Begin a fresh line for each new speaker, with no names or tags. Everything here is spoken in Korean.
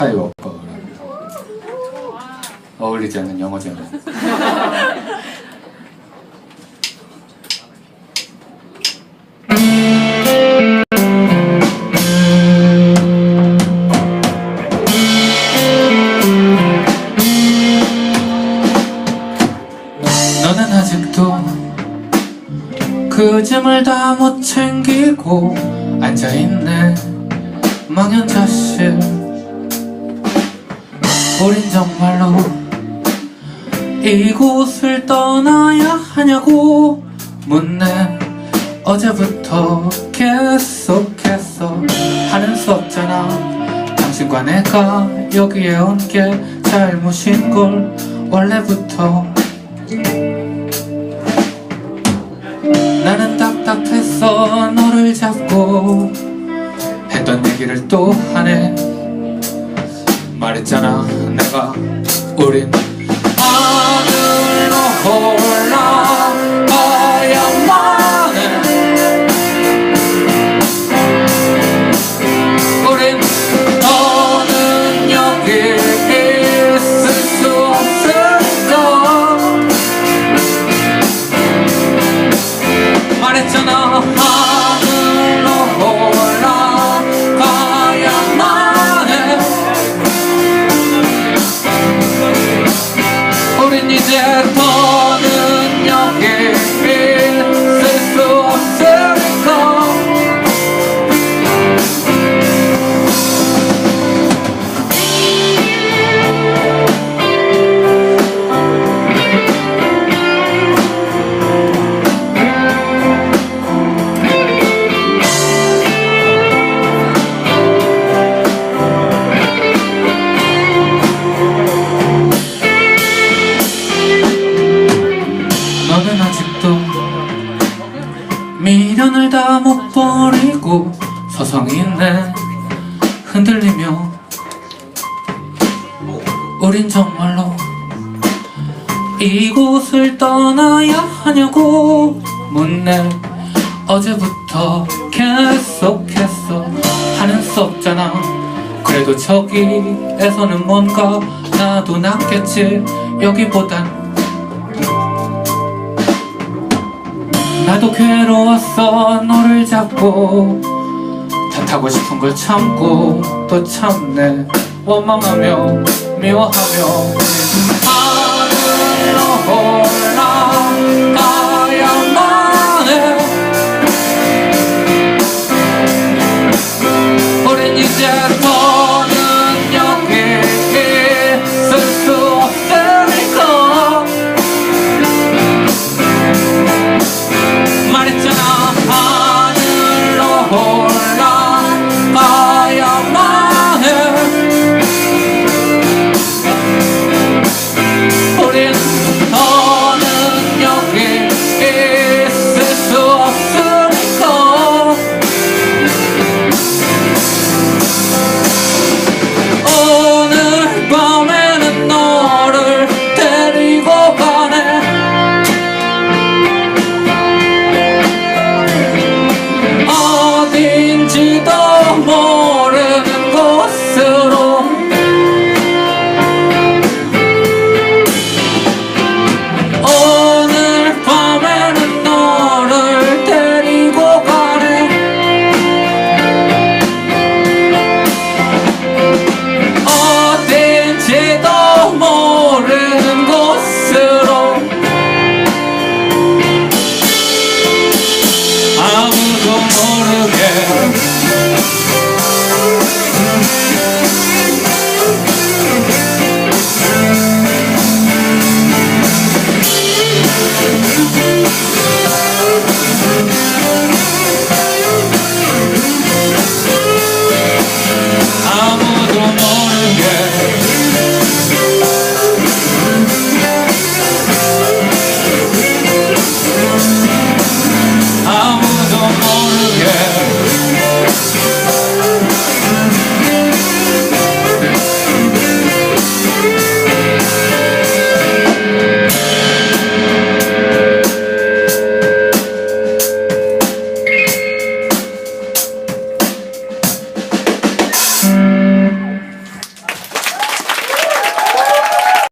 스카이워커 어울리지 않는 영어 제목. 너는 아직도 그 짐을 다 못 챙기고 앉아있네. 망연자실 우린 정말로 이곳을 떠나야 하냐고 묻네. 어제부터 계속해서 하는 수 없잖아. 당신과 내가 여기에 온 게 잘못인 걸 원래부터. 나는 답답했어. 너를 잡고 했던 얘기를 또 하네 말했잖아 내가 우린 하늘로 올라 이제 성이 있네 흔들리며 우린 정말로 이곳을 떠나야 하냐고 묻네. 어제부터 계속해서 하는 수 없잖아. 그래도 저기에서는 뭔가 나도 낫겠지. 여기보단 나도 괴로웠어 너를 잡고 탓하고 싶은 걸 참고 또 참네. 원망하며 미워하며